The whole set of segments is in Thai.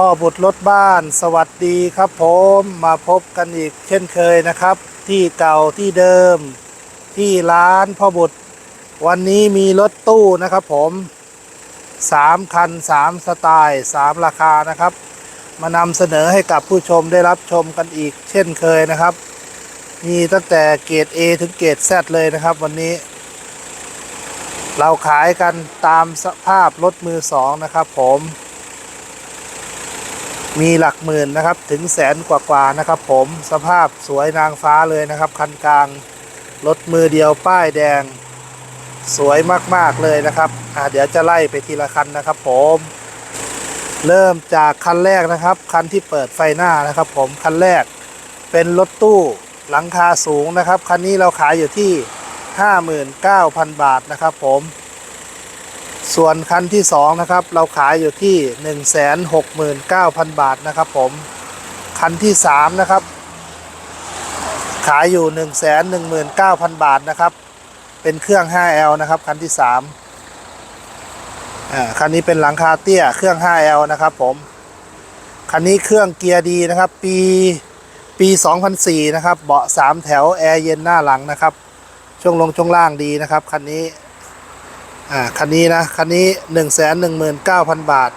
พ่อบุตรรถบ้าน สวัสดีครับผมมาพบกันอีกเช่นเคยนะครับ ที่เก่าที่เดิม ที่ร้านพ่อบุตร วันนี้มีรถตู้นะครับผมสามคันสามสไตล์สามราคานะครับ มานำเสนอให้กับผู้ชมได้รับชมกันอีกเช่นเคยนะครับ มีตั้งแต่เกรด A ถึงเกรด Z เลยนะครับ วันนี้ เราขายกันตามสภาพรถมือสองนะครับผม มีหลักหมื่นนะครับถึงแสนกว่าๆนะครับ ผมสภาพสวยนางฟ้าเลยนะครับ คันกลางรถมือเดียวป้ายแดง สวยมากๆเลยนะครับอ่าเดี๋ยวจะไล่ไปทีละคันนะครับ ผม เริ่มจากคันแรกนะครับ คันที่เปิดไฟหน้านะครับ ผมคันแรกเป็นรถตู้หลังคาสูงนะครับ คันนี้เราขายอยู่ที่ 59,000 บาทนะครับ ผม ส่วนคันที่ 2 นะครับ เราขายอยู่ที่ 169,000 บาทนะครับผม คันที่ 3 นะครับ ขายอยู่ 119,000 บาทนะครับ เป็นเครื่อง 5L นะครับ คันที่3อ่าคันนี้เป็นหลังคาเตี้ยเครื่อง 5L นะครับผม คันนี้เครื่องเกียร์ดีนะครับ ปีปี 2004 นะครับ เบาะ 3 แถว แอร์เย็นหน้าหลังนะครับ ช่วงลงช่วงล่างดีนะครับ คันนี้ อ่าคันนี้นะ คันนี้ 1 1 9 0 0 0 บาท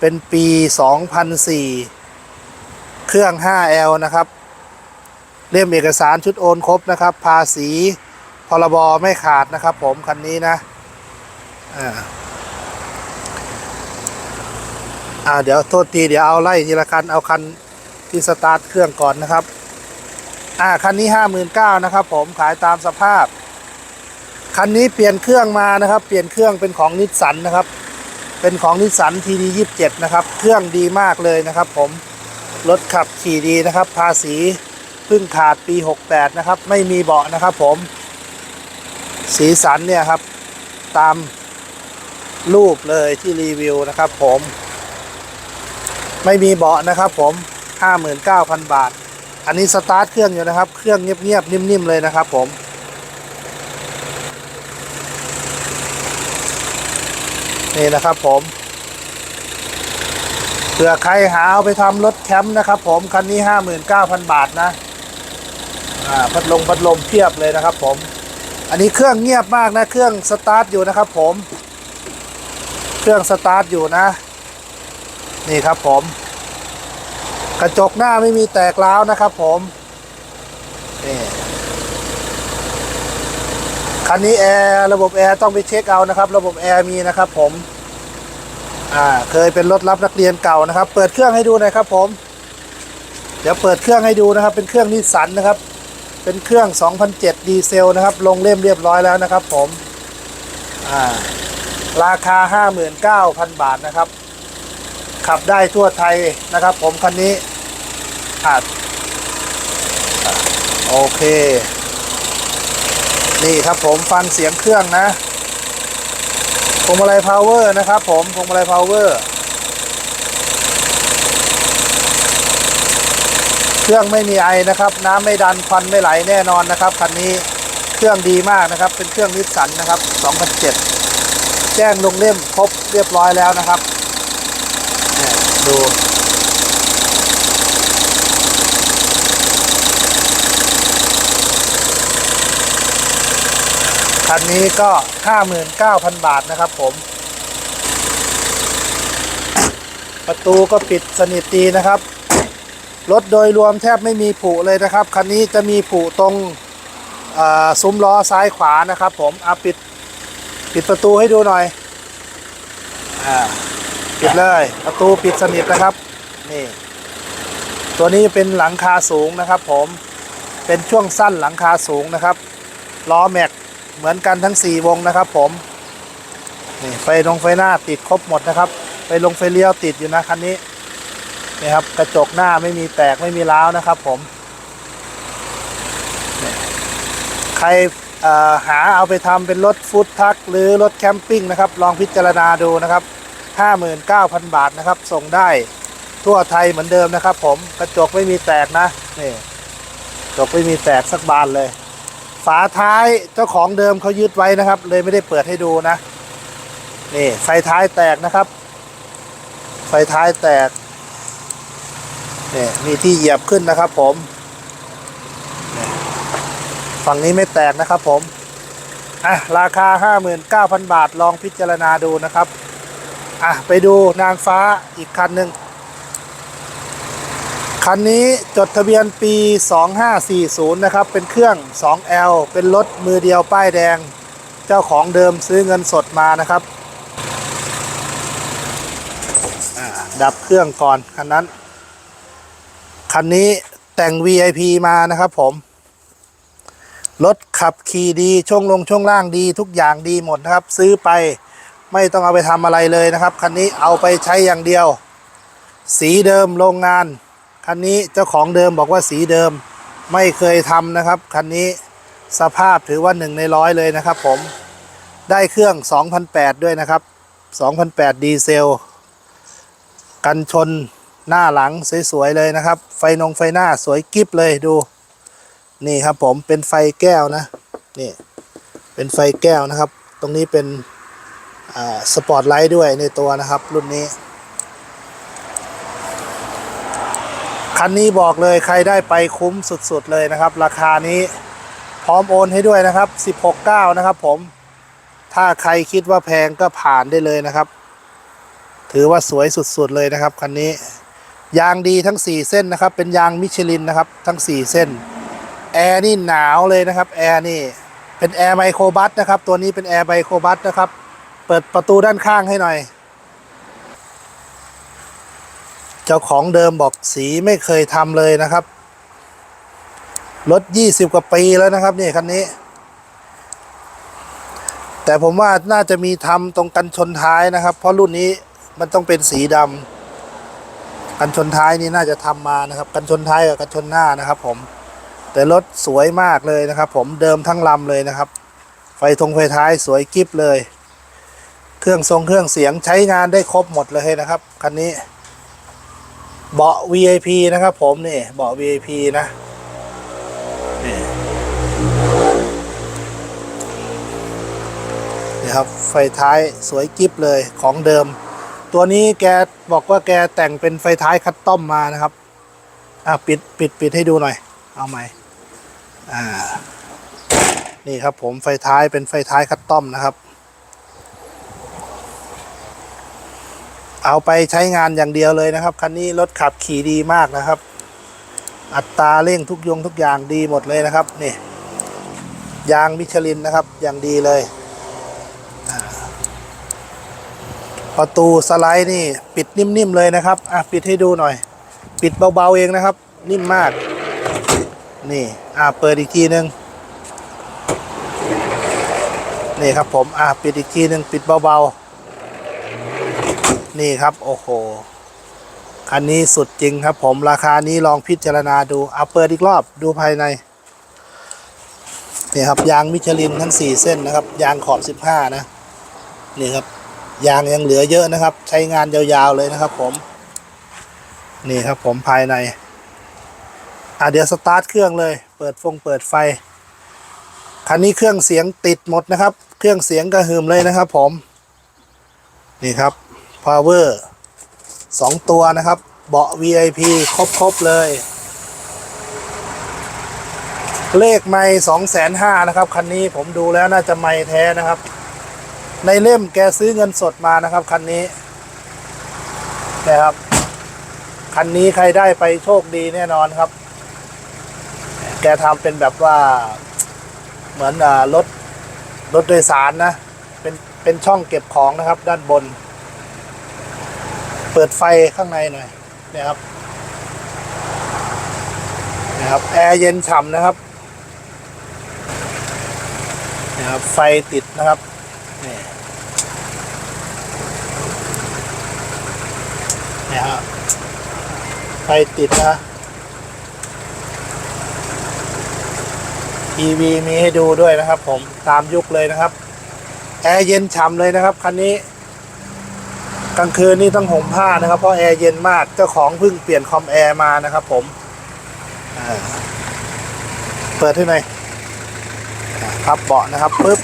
เป็นปี 2004 เครื่อง 5L นะครับ เล่มเอกสารชุดโอนครบนะครับ ภาษีพรบไม่ขาดนะครับผม คันนี้นะ อ่าอ่าเดี๋ยวโทษทีเดี๋ยวเอาไล่ทีละคัน เอาคันที่สตาร์ทเครื่องก่อนนะครับ อ่าคันนี้ 59,000นะครับผมขายตามสภาพ คันนี้เปลี่ยนเครื่องมานะครับ เปลี่ยนเครื่องเป็นของนิสสันนะครับ เป็นของนิสสันทีดียี่สิบเจ็ดนะครับ เครื่องดีมากเลยนะครับ ผม รถขับขี่ดีนะครับ ภาษีเพิ่งขาดปี 68 นะครับ ไม่มีเบาะนะครับ ผม สีสันเนี่ยครับ ตามรูปเลยที่รีวิวนะครับ ผม ไม่มีเบาะนะครับ ผม 59,000 บาท อันนี้สตาร์ทเครื่องอยู่นะครับ เครื่องเงียบๆนิ่มๆเลยนะครับ ผม นี่นะครับผมเผื่อใครหาเอาไปทำรถแคมป์นะครับผม คันนี้59,000บาทนะพัดลมพัดลมเพียบเลยนะครับผม อันนี้เครื่องเงียบมากนะ เครื่องสตาร์ทอยู่นะครับผม เครื่องสตาร์ทอยู่นะ นี่ครับผม กระจกหน้าไม่มีแตกร้าวนะครับผมนี่ คันนี้แอร์ระบบแอร์ต้องไปเช็คเอานะครับ ระบบแอร์มีนะครับผมอ่าเคยเป็นรถรับนักเรียนเก่านะครับ เปิดเครื่องให้ดูหน่อยครับ ผม เดี๋ยวเปิดเครื่องให้ดูนะครับ เป็นเครื่องนิสสันนะครับ เป็นเครื่อง 2007 ดีเซลนะครับ ลงเล่มเรียบร้อยแล้วนะครับ ผมอ่าราคา 59,000 บาทนะครับ ขับได้ทั่วไทยนะครับ ผมคันนี้อาอ่าโอเค นี่ครับผมฟังเสียงเครื่องนะพวงมาลัยพาวเวอร์นะครับผมพวงมาลัยพาวเวอร์เครื่องไม่มีไอนะครับ น้ำไม่ดันควันไม่ไหลแน่นอนนะครับคันนี้เครื่องดีมากนะครับ เป็นเครื่องนิสสันนะครับ2007 แจ้งลงเล่มครบเรียบร้อยแล้วนะครับนี่ดู คันนี้ก็ 59,000 บาทนะครับผม ประตูก็ปิดสนิทดีนะครับ รถโดยรวมแทบไม่มีผุเลยนะครับ คันนี้จะมีผุตรงซุ้มล้อซ้ายขวานะครับ ผมเอาปิดปิดประตูให้ดูหน่อยอปิดเลยประตูปิดสนิทนะครับ นี่ ตัวนี้เป็นหลังคาสูงนะครับ ผมเป็นช่วงสั้นหลังคาสูงนะครับล้อแม็ก เหมือนกันทั้ง 4 วงนะครับ ผมนี่ไฟลงไฟหน้าติดครบหมดนะครับ ไฟลงไฟเลี้ยวติดอยู่นะคันนี้นี่ครับกระจกหน้าไม่มีแตกไม่มีร้าวนะครับ ผมใครหาเอาไปทำเป็นรถฟู้ดทักหรือรถแคมปิ้งนะครับ ลองพิจารณาดูนะครับ 59,000 บาทนะครับ ส่งได้ทั่วไทยเหมือนเดิมนะครับ ผมกระจกไม่มีแตกนะนี่กระจกไม่มีแตกสักบานเลย ฝาท้ายเจ้าของเดิมเขายึดไว้นะครับ เลยไม่ได้เปิดให้ดูนะ นี่ไฟท้ายแตกนะครับ ไฟท้ายแตกนี่มีที่เหยียบขึ้นนะครับ ผม ฝั่งนี้ไม่แตกนะครับ ผมอะราคา 59,000 บาทลองพิจารณาดูนะครับอะไปดูนางฟ้าอีกคันหนึ่ง คันนี้จดทะเบียนปี 2540 นะครับ เป็นเครื่อง 2L เป็นรถมือเดียวป้ายแดง เจ้าของเดิมซื้อเงินสดมานะครับอ่าดับเครื่องก่อนคันนั้น คันนี้แต่ง VIP มานะครับผม รถขับขี่ดี ช่วงลงช่วงล่างดีทุกอย่างดีหมดนะครับ ซื้อไปไม่ต้องเอาไปทำอะไรเลยนะครับ คันนี้เอาไปใช้อย่างเดียว สีเดิมโรงงาน คันนี้เจ้าของเดิมบอกว่าสีเดิมไม่เคยทำนะครับ คันนี้สภาพถือว่าหนึ่งในร้อยเลยนะครับผมได้เครื่อง 2008 ด้วยนะครับ 2008 ดีเซล กันชนหน้าหลังสวยๆเลยนะครับ ไฟนงไฟหน้าสวยกิฟเลยดู นี่ครับผมเป็นไฟแก้วนะ นี่เป็นไฟแก้วนะครับ ตรงนี้เป็นสปอตไลท์ด้วยในตัวนะครับ รุ่นนี้ คันนี้บอกเลยใครได้ไปคุ้มสุดๆเลยนะครับ ราคานี้พร้อมโอนให้ด้วยนะครับ 16.9 นะครับผม ถ้าใครคิดว่าแพงก็ผ่านได้เลยนะครับ ถือว่าสวยสุดๆเลยนะครับคันนี้ ยางดีทั้ง 4 เส้นนะครับ เป็นยางมิชลินนะครับ ทั้ง 4 เส้น แอร์นี่หนาวเลยนะครับแอร์นี่เป็นแอร์ไมโครบัสนะครับ ตัวนี้เป็นแอร์ไมโครบัสนะครับ เปิดประตูด้านข้างให้หน่อย เจ้าของเดิมบอกสีไม่เคยทำเลยนะครับ รถ 20 กว่าปีแล้วนะครับนี่คันนี้ แต่ผมว่าน่าจะมีทำตรงกันชนท้ายนะครับ เพราะรุ่นนี้มันต้องเป็นสีดำกันชนท้ายนี่น่าจะทำมานะครับ กันชนท้ายกับกันชนหน้านะครับผมแต่รถสวยมากเลยนะครับ ผมเดิมทั้งลำเลยนะครับ ไฟทงไฟท้ายสวยกิฟเลย เครื่องทรงเครื่องเสียงใช้งานได้ครบหมดเลยนะครับคันนี้ เบาะ VIP นะครับ ผมนี่เบาะ VIP นะนี่ครับไฟท้ายสวยกิฟเลยของเดิม ตัวนี้แกบอกว่าแกแต่งเป็นไฟท้ายคัสตอมมานะครับอะปิดปิดปิดให้ดูหน่อย เอาใหมอ่านี่ครับผมไฟท้ายเป็นไฟท้ายคัสตอมนะครับ เอาไปใช้งานอย่างเดียวเลยนะครับ คันนี้รถขับขี่ดีมากนะครับ อัตราเร่งทุกยงทุกอย่างดีหมดเลยนะครับนี่ยางมิชลินนะครับอย่างดีเลย ประตูสไลด์นี่ปิดนิ่มๆเลยนะครับอะปิดให้ดูหน่อย ปิดเบาๆเองนะครับ นิ่มมาก นี่อ่าเปิดอีกทีหนึ่งนี่ครับผมอ่าปิดอีกทีหนึ่งปิดเบาๆ นี่ครับ โอ้โห คันนี้สุดจริงครับ ผมราคานี้ลองพิจารณาดูเอาเปิดอีกรอบดูภายในนี่ครับยางมิชลินทั้ง 4 เส้นนะครับ ยางขอบ 15 นะ นี่ครับ ยางยังเหลือเยอะนะครับ ใช้งานยาวๆเลยนะครับ ผม นี่ครับผมภายในอะเดี๋ยวสตาร์ทเครื่องเลย เปิดฟงเปิดไฟ คันนี้เครื่องเสียงติดหมดนะครับ เครื่องเสียงกระหึ่มเลยนะครับ ผม นี่ครับ power สองตัวนะครับ เบาะ VIP ครบๆเลย เลขไม่สองแสนห้านะครับ คันนี้ผมดูแล้วน่าจะไม่แท้นะครับ ในเล่มแกซื้อเงินสดมานะครับ คันนี้นะครับ คันนี้ใครได้ไปโชคดีแน่นอนครับ แกทำเป็นแบบว่าเหมือนรถรถโดยสารนะ เป็นเป็นช่องเก็บของนะครับด้านบน เปิดไฟข้างในหน่อยนะครับนะครับแอร์เย็นฉ่ำนะครับนะครับ ไฟติดนะครับนี่นี่ครับไฟติดนะ EV มีให้ดูด้วยนะครับผมตามยุคเลยนะครับ แอร์เย็นฉ่ำเลยนะครับ คันนี้ กลางคืนนี่ต้องห่มผ้านะครับ เพราะแอร์เย็นมากเจ้าของเพิ่งเปลี่ยนคอมแอร์มานะครับ ผมเปิดให้หนพับเบาะนะครับปึ๊บ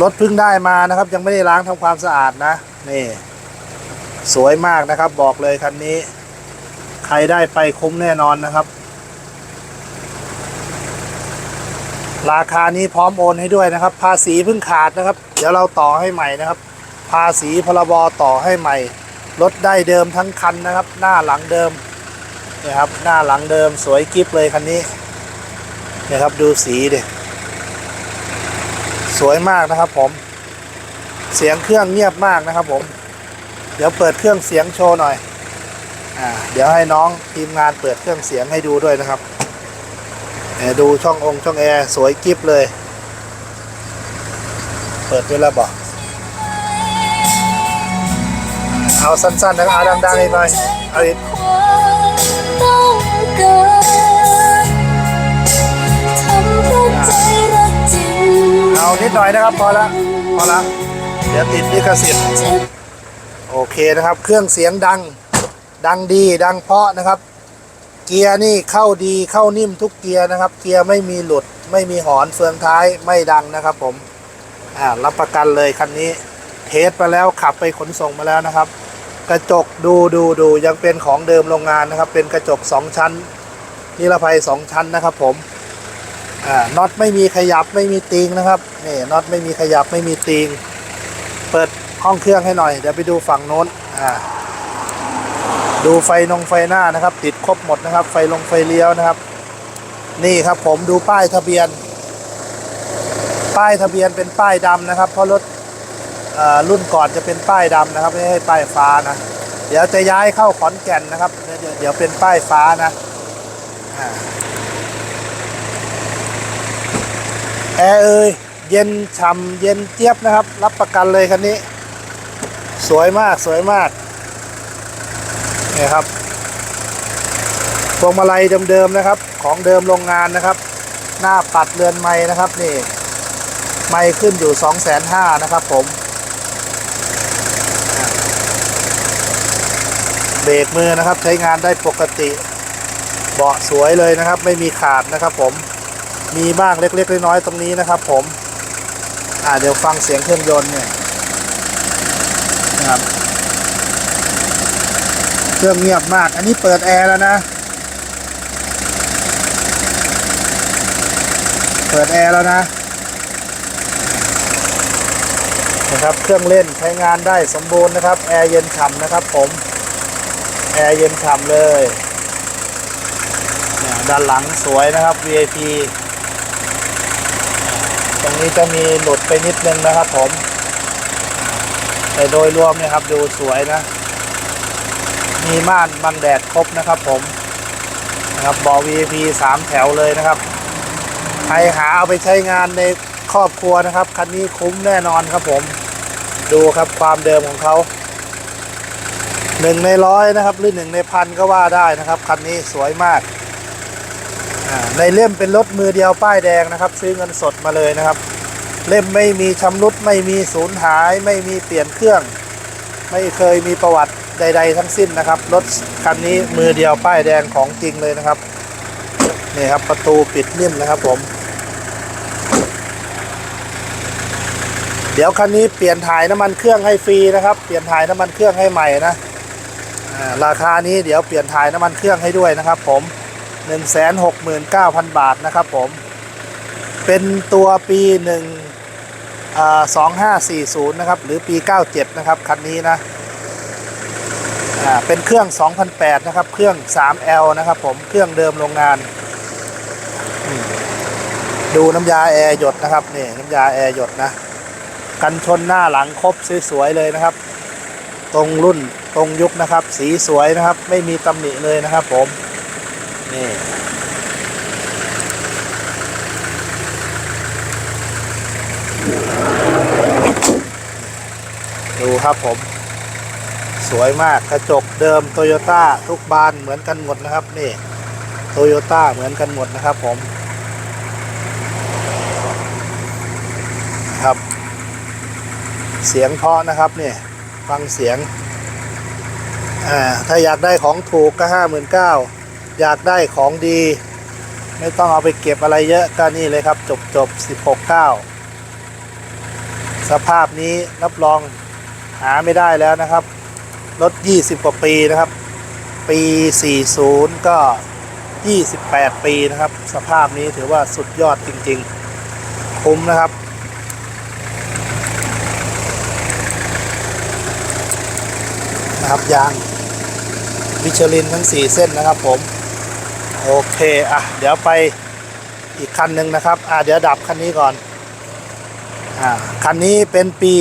รถเพิ่งได้มานะครับ ยังไม่ได้ล้างทำความสะอาดนะนี่ สวยมากนะครับ บอกเลยคันนี้ ใครได้ไปคุ้มแน่นอนนะครับ ราคานี้พร้อมโอนให้ด้วยนะครับ ภาษีเพิ่งขาดนะครับ เดี๋ยวเราต่อให้ใหม่นะครับ ภาษีพรบต่อให้ใหม่รถได้เดิมทั้งคันนะครับ หน้าหลังเดิมนี่ยครับ หน้าหลังเดิมสวยกิฟเลยคันนี้นี่ยครับดูสีดิสวยมากนะครับผม เสียงเครื่องเงียบมากนะครับผม เดี๋ยวเปิดเครื่องเสียงโชว์หน่อยอ่าเดี๋ยวให้น้องทีมงานเปิดเครื่องเสียงให้ดูด้วยนะครับดูช่ององค์ช่องแอร์สวยกิฟเลย เปิดด้วยแล้วบอก เอาสั้นๆนะครับเอาดังๆอีกหน่อยเอาอีกต้องการทำให้ใจรักจริงเอานิดหน่อยนะครับพอละพอละเดี๋ยวติดลิขสิทธิ์เจ็บโอเคนะครับ เครื่องเสียงดังดังดีดังเพราะนะครับ เกียร์นี่เข้าดีเข้านิ่มทุกเกียร์นะครับ เกียร์ไม่มีหลุดไม่มีหอนเฟืองท้ายไม่ดังนะครับ ผมอ่ารับประกันเลยคันนี้ เทสมาแล้วขับไปขนส่งมาแล้วนะครับ กระจกดูดูดูยังเป็นของเดิมโรงงานนะครับ เป็นกระจก 2 ชั้น นิรภัย 2 ชั้นนะครับ ผมอ่าน็อตไม่มีขยับไม่มีตีงนะครับนี่น็อตไม่มีขยับไม่มีตีงเปิดห้องเครื่องให้หน่อย เดี๋ยวไปดูฝั่งโน้นอ่าดูไฟนงไฟหน้านะครับ ติดครบหมดนะครับ ไฟลงไฟเลี้ยวนะครับ นี่ครับผมดูป้ายทะเบียน ป้ายทะเบียนเป็นป้ายดำนะครับ เพราะรถ รุ่นก่อนจะเป็นป้ายดำนะครับ ไม่ใช่ป้ายฟ้านะ เดี๋ยวจะย้ายเข้าขอนแก่นนะครับเดี๋ยวเดี๋ยวเป็นป้ายฟ้านะแอร์เอ่ยเย็นฉ่ำเย็นเจี๊ยบนะครับ รับประกันเลยคันนี้ สวยมากสวยมากนี่ครับพวงมาลัยเดิมๆนะครับ ของเดิมโรงงานนะครับ หน้าปัดเรือนไม้นะครับนี่ ไม้ขึ้นอยู่ 2 5 0 0 0นะครับผม เบ รกมือนะครับใช้งานได้ปกติ เบาะสวยเลยนะครับ ไม่มีขาดนะครับ ผมมีบ้างเล็กๆน้อยๆตรงนี้นะครับ ผม อ่าเดี๋ยวฟังเสียงเครื่องยนต์เนี่ยนะครับเครื่องเงียบมาก อันนี้เปิดแอร์แล้วนะ เปิดแอร์แล้วนะนะครับ เครื่องเล่นใช้งานได้สมบูรณ์นะครับ แอร์เย็นฉ่ำนะครับผม ร์เย็นฉ่ำเลยเนี่ยด้านหลังสวยนะครับ VIP ตรงนี้จะมีหลุดไปนิดนึงนะครับผม แต่โดยรวมเนี่ยครับดูสวยนะ มีม่านบังแดดครบนะครับผมนะครับบอ VIP 3แถวเลยนะครับ ใครหาเอาไปใช้งานในครอบครัวนะครับ คันนี้คุ้มแน่นอนครับผม ดูครับความเดิมของเขา หนึ่งในร้อยนะครับ หรือหนึ่งในพันก็ว่าได้นะครับ คันนี้สวยมากในเล่มเป็นรถมือเดียวป้ายแดงนะครับ ซื้อเงินสดมาเลยนะครับ เล่มไม่มีชำรุดไม่มีสูญหาย ไม่มีเปลี่ยนเครื่อง ไม่เคยมีประวัติใด ๆ ทั้งสิ้นนะครับ รถคันนี้มือเดียวป้ายแดงของจริงเลยนะครับนี่ครับประตูปิดนิ่มนะครับผมเดี๋ยวคันนี้เปลี่ยนถ่ายน้ำมันเครื่องให้ฟรีนะครับ เปลี่ยนถ่ายน้ำมันเครื่องให้ใหม่นะ ราคานี้เดี๋ยวเปลี่ยนถ่ายน้ำมันเครื่องให้ด้วยนะครับผม 169,000 บาทนะครับผม เป็นตัวปี1อ่า2540 นะครับ หรือปี 97 นะครับ คันนี้นะอ่าเป็นเครื่อง 2008 นะครับ เครื่อง 3L นะครับผม เครื่องเดิมโรงงาน ดูน้ำยาแอร์หยดนะครับ นี่น้ำยาแอร์หยดนะ กันชนหน้าหลังครบสวยๆเลยนะครับ ตรงรุ่นตรงยุคนะครับ สีสวยนะครับ ไม่มีตำหนิเลยนะครับผม นี่ ดูครับผม สวยมากกระจกเดิมโตโยต้าทุกบานเหมือนกันหมดนะครับ นี่โตโยต้าเหมือนกันหมดนะครับผมครับ เสียงเพราะนะครับเนี่ย ฟังเสียงอ่าถ้าอยากได้ของถูกก็ห้าหมื่นเก้าอยากได้ของดี ไม่ต้องเอาไปเก็บอะไรเยอะก็นี่เลยครับ จบจบสิบหกเก้าสภาพนี้รับรองหาไม่ได้แล้วนะครับ รถ 20 กว่าปีนะครับไปปี 40 ก็ 28 ปีนะครับ สภาพนี้ถือว่าสุดยอดจริง ๆ คุ้มนะครับ นะครับยางมิชลินทั้ง 4 เส้นนะครับผม โอเค อะ เดี๋ยวไปอีกคันหนึ่งนะครับ อะ เดี๋ยวดับคันนี้ก่อน อ่า คันนี้เป็นปี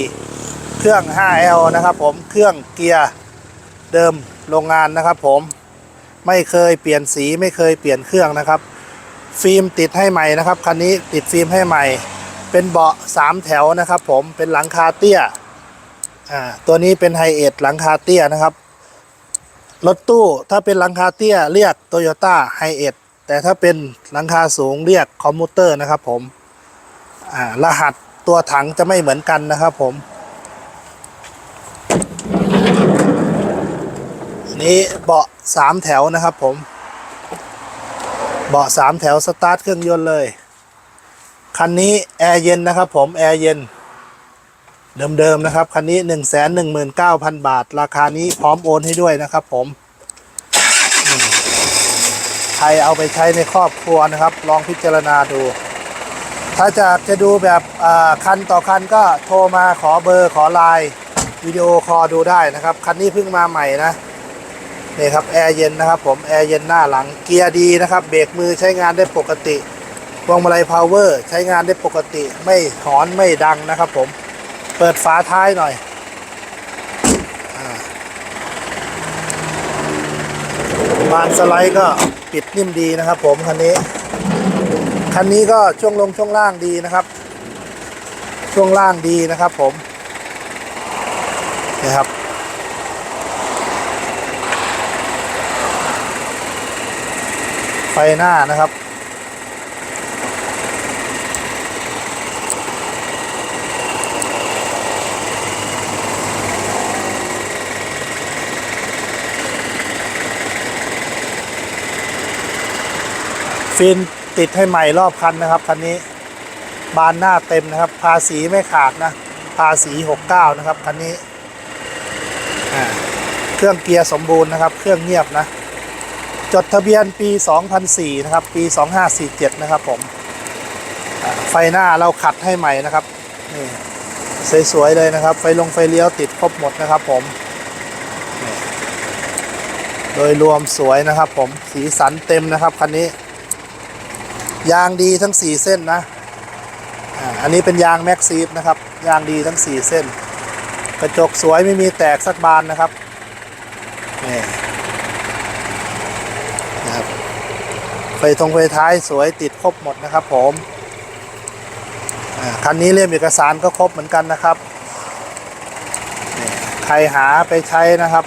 2004 เครื่อง 5L นะครับผม เครื่องเกียร์เดิมโรงงานนะครับผม ไม่เคยเปลี่ยนสีไม่เคยเปลี่ยนเครื่องนะครับ ฟิล์มติดให้ใหม่นะครับ คันนี้ติดฟิล์มให้ใหม่ เป็นเบาะ 3 แถวนะครับผม เป็นหลังคาเตี้ย อ่าตัวนี้เป็นไฮเอทหลังคาเตี้ยนะครับ รถตู้ถ้าเป็นหลังคาเตี้ยเรียกโตโยต้าไฮเอทแต่ถ้าเป็นหลังคาสูงเรียกคอมมูเตอร์นะครับผมอ่ารหัสตัวถังจะไม่เหมือนกันนะครับผมนนี้เบาะสามแถวนะครับผม เบาะสามแถวสตาร์ทเครื่องยนต์เลย คันนี้แอร์เย็นนะครับผมแอร์เย็น เดิมๆนะครับ คันนี้ 1 1 9 0 0 0 บาท ราคานี้พร้อมโอนให้ด้วยนะครับผม ใครเอาไปใช้ในครอบครัวนะครับ ลองพิจารณาดู ถ้าจะจะดูแบบอ่าคันต่อคันก็โทรมาขอเบอร์ขอไลน์วิดีโอคอลดูได้นะครับ คันนี้เพิ่งมาใหม่นะนี่ครับแอร์เย็นนะครับผมแอร์เย็นหน้าหลังเกียร์ดีนะครับ เบรกมือใช้งานได้ปกติพวงมาลัยพาวเวอร์ใช้งานได้ปกติไม่หอนไม่ดังนะครับผม เปิดฝาท้ายหน่อยอาบานสไลด์ก็ปิดนิ่มดีนะครับ ผมคันนี้ คันนี้ก็ช่วงลงช่วงล่างดีนะครับ ช่วงล่างดีนะครับ ผมนี่ครับไฟหน้านะครับ ฟินติดให้ใหม่รอบคันนะครับคันนี้บานหน้าเต็มนะครับ ภาษีไม่ขาดนะภาษี69นะครับคันนี้เครื่องเกียร์สมบูรณ์นะครับ เครื่องเงียบนะ จดทะเบียนปี 2004 นะครับ ปี 2547 นะครับผมไฟหน้าเราขัดให้ใหม่นะครับนี่สวยๆเลยนะครับ ไฟลงไฟเลี้ยวติดครบหมดนะครับผมโดยรวมสวยนะครับผมสีสันเต็มนะครับคันนี้ ยางดีทั้ง 4 เส้นนะอันนี้เป็นยางแม็กซีฟนะครับ ยางดีทั้ง 4 เส้น กระจกสวยไม่มีแตกสักบานนะครับนี่นะครับไฟทงไฟท้ายสวยติดครบหมดนะครับผมคันนี้เล่มเอกสารก็ครบเหมือนกันนะครับ ใครหาไปใช้นะครับ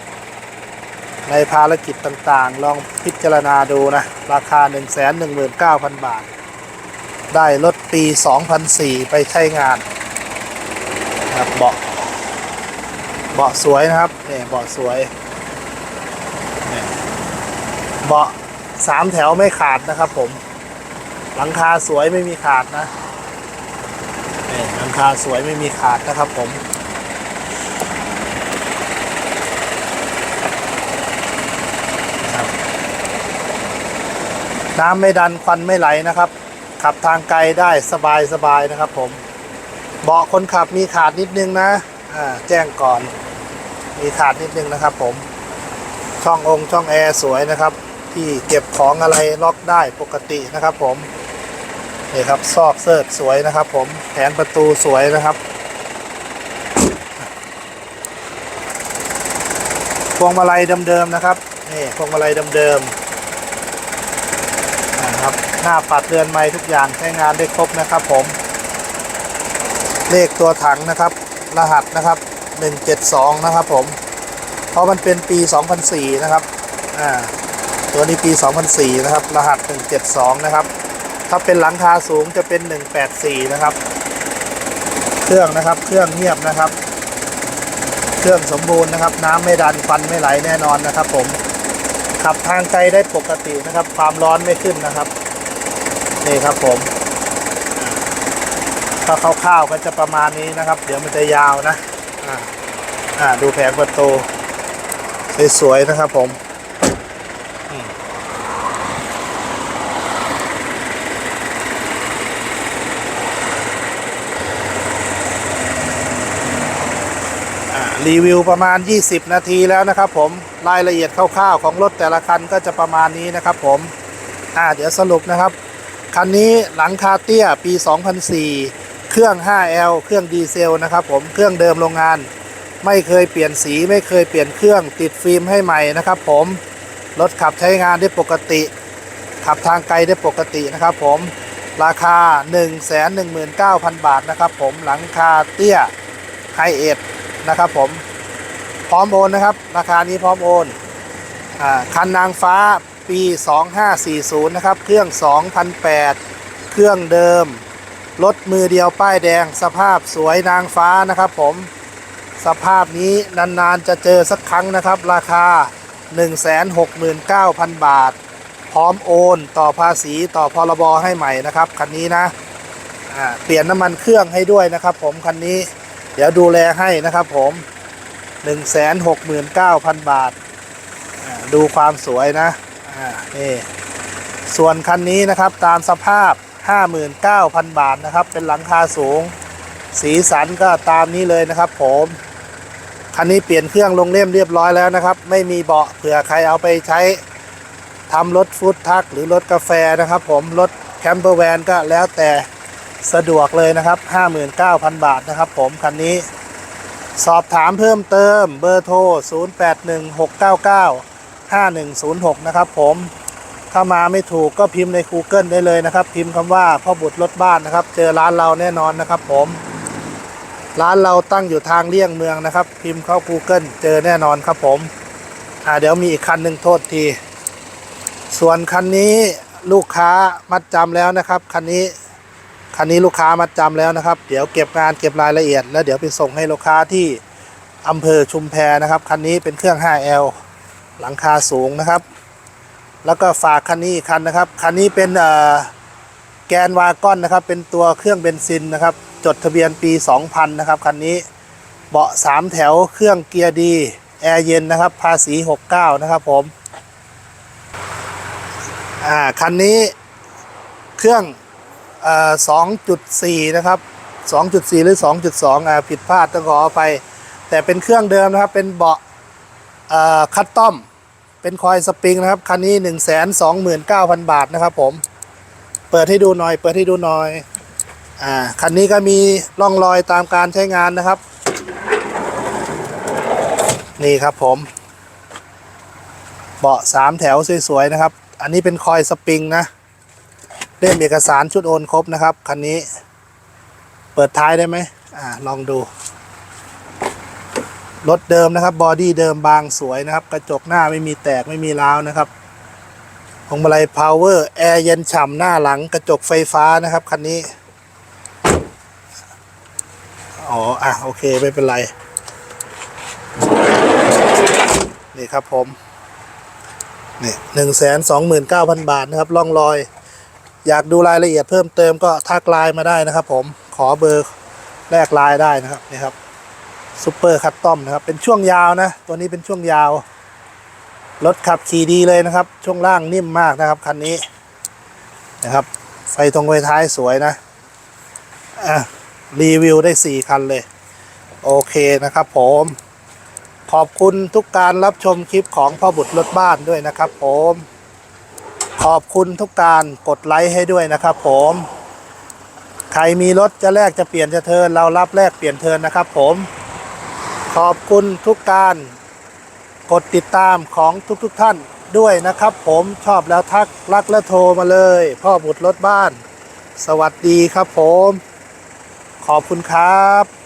ในภารกิจต่างๆ ลองพิจารณาดูนะ ราคา 119,000 บาท ได้รถปี 2004 ไปใช้งานนะครับเบาะเบาะสวยนะครับเนี่ยเบาะสวยเนี่เบาะสามแถวไม่ขาดนะครับผม หลังคาสวยไม่มีขาดนะนี่หลังคาสวยไม่มีขาดนะครับผม น้ำไม่ดันควันไม่ไหลนะครับ ขับทางไกลได้สบายสบายนะครับ ผมเบาะคนขับมีขาดนิดนึงนะอ่าแจ้งก่อน มีขาดนิดนึงนะครับ ผม ช่ององค์ช่องแอร์สวยนะครับ ที่เก็บของอะไรล็อกได้ปกตินะครับ ผมนี่ครับซอกเซิร์ชสวยนะครับ ผมแผงประตูสวยนะครับพวงมาลัยเดิมๆนะครับนี่พวงมาลัยเดิมๆ หน้าปัดเรือนไม้ทุกอย่างใช้งานได้ครบนะครับผม เลขตัวถังนะครับ รหัสนะครับ 172 นะครับผม เพราะมันเป็นปี 2004 นะครับอ่าตัวนี้ปี 2004 นะครับ รหัส 172 นะครับ ถ้าเป็นหลังคาสูงจะเป็น 184 นะครับ เครื่องนะครับ เครื่องเงียบนะครับ เครื่องสมบูรณ์นะครับ น้ำไม่ดันฟันไม่ไหลแน่นอนนะครับผม ขับทางไกลได้ปกตินะครับ ความร้อนไม่ขึ้นนะครับ นี่ครับผมถ้าคร่าวๆก็จะประมาณนี้นะครับ เดี๋ยวมันจะยาวนะอ่าอ่าดูแผงประตูสวยๆนะครับผมอืมอ่ารีวิวประมาณ 20 นาทีแล้วนะครับผมรายละเอียดคร่าวๆของรถแต่ละคันก็จะประมาณนี้นะครับผม อ่า เดี๋ยวสรุปนะครับ คันนี้หลังคาเตี้ยปี 2004 เครื่อง 5L เครื่องดีเซลนะครับผม เครื่องเดิมโรงงาน ไม่เคยเปลี่ยนสี ไม่เคยเปลี่ยนเครื่อง ติดฟิล์มให้ใหม่นะครับผม รถขับใช้งานได้ปกติ ขับทางไกลได้ปกตินะครับผม ราคา 119,000 บาทนะครับผม หลังคาเตี้ยไฮเอ็ดนะครับผม พร้อมโอนนะครับ ราคานี้พร้อมโอนอคันนางฟ้า ปี 2540 นะครับ เครื่อง 2008 เครื่องเดิม รถมือเดียวป้ายแดง สภาพสวยนางฟ้านะครับผม สภาพนี้นานๆจะเจอสักครั้งนะครับ ราคา 169,000 บาท พร้อมโอนต่อภาษีต่อพรบให้ใหม่นะครับ คันนี้นะอ่าเปลี่ยนน้ำมันเครื่องให้ด้วยนะครับผม คันนี้ เดี๋ยวดูแลให้นะครับผม 169,000 บาทดูความสวยนะ อ่านี่ส่วนคันนี้นะครับตามสภาพ 59,000 บาทนะครับ เป็นหลังคาสูง สีสันก็ตามนี้เลยนะครับ ผม คันนี้เปลี่ยนเครื่องลงเล่มเรียบร้อยแล้วนะครับ ไม่มีเบาะเผื่อใครเอาไปใช้ทำรถฟู้ดทักหรือรถกาแฟนะครับ ผมรถแคมเปอร์แวนก็แล้วแต่สะดวกเลยนะครับ 59,000 บาทนะครับ ผมคันนี้ สอบถามเพิ่มเติมเบอร์โทร 5106 นะครับผมถ้ามาไม่ถูกก็พิมพ์ใน Google ได้เลยนะครับ พิมพ์คำว่าพ่อบุตรรถบ้านนะครับ เจอร้านเราแน่นอนนะครับผม ร้านเราตั้งอยู่ทางเลี่ยงเมืองนะครับ พิมพ์เข้า Google เจอแน่นอนครับผมอ่าเดี๋ยวมีอีกคันหนึ่งโทษที ส่วนคันนี้ลูกค้ามัดจำแล้วนะครับ คันนี้คันนี้ลูกค้ามัดจำแล้วนะครับ เดี๋ยวเก็บงานเก็บรายละเอียด แล้วเดี๋ยวไปส่งให้ลูกค้าที่อำเภอชุมแพนะครับ คันนี้เป็นเครื่อง 5L หลังคาสูงนะครับ แล้วก็ฝากคันนี้คันนะครับ คันนี้เป็นแกนวากอนนะครับ เป็นตัวเครื่องเบนซินนะครับ จดทะเบียนปี 2000 นะครับคันนี้เบาะ 3 แถวเครื่องเกียร์ดีแอร์เย็นนะครับ ภาษี 69 นะครับผม อ่า คันนี้เครื่องเอ่อ2.4 นะครับ 2.4 หรือ 2.2 อ่า ผิดพลาดต้องขออภัยแต่เป็นเครื่องเดิมนะครับ เป็นเบาะเอ่อคัตตอม เป็นคอยสปริงนะครับคันนี้1 2 9 0 0 0บาทนะครับผม เปิดให้ดูหน่อย เปิดให้ดูหน่อย อ่าคันนี้ก็มีร่องรอยตามการใช้งานนะครับ นี่ครับผม เบาะสามแถวสวยๆนะครับ อันนี้เป็นคอยสปริงนะเล่มเอกสารชุดโอนครบนะครับคันนี้ เปิดท้ายได้ไหมอ่าลองดู รถเดิมนะครับบอดี้เดิมบางสวยนะครับ กระจกหน้าไม่มีแตกไม่มีร้าวนะครับพวงมาลัยพาวเวอร์แอร์เย็นฉ่ำหน้าหลังกระจกไฟฟ้านะครับคันนี้อ๋ออะโอเคไม่เป็นไร นี่ครับผม นี่หนึ่งแสนสองหมื่นเก้าพันบาทนะครับล่องรอย อยากดูรายละเอียดเพิ่มเติมก็ทักไลน์มาได้นะครับผมขอเบอร์แลกไลน์ได้นะครับนี่ครับ ซูเปอร์คัตตอมนะครับ เป็นช่วงยาวนะ ตัวนี้เป็นช่วงยาว รถขับขี่ดีเลยนะครับ ช่วงล่างนิ่มมากนะครับคันนี้นะครับ ไฟตรงไฟท้ายสวยนะอะรีวิวได้ 4 คันเลย โอเคนะครับผม ขอบคุณทุกการรับชมคลิปของพ่อบุตรรถบ้านด้วยนะครับผม ขอบคุณทุกการกดไลค์ให้ด้วยนะครับผมใครมีรถจะแลกจะเปลี่ยนจะเทิร์นเรารับแลกเปลี่ยนเทิร์นนะครับผม ขอบคุณทุกการ กดติดตามของทุกๆทท่านด้วยนะครับผมชอบแล้วทักรักและโทรมาเลย พ่อบุตรรถบ้าน สวัสดีครับผม ขอบคุณครับ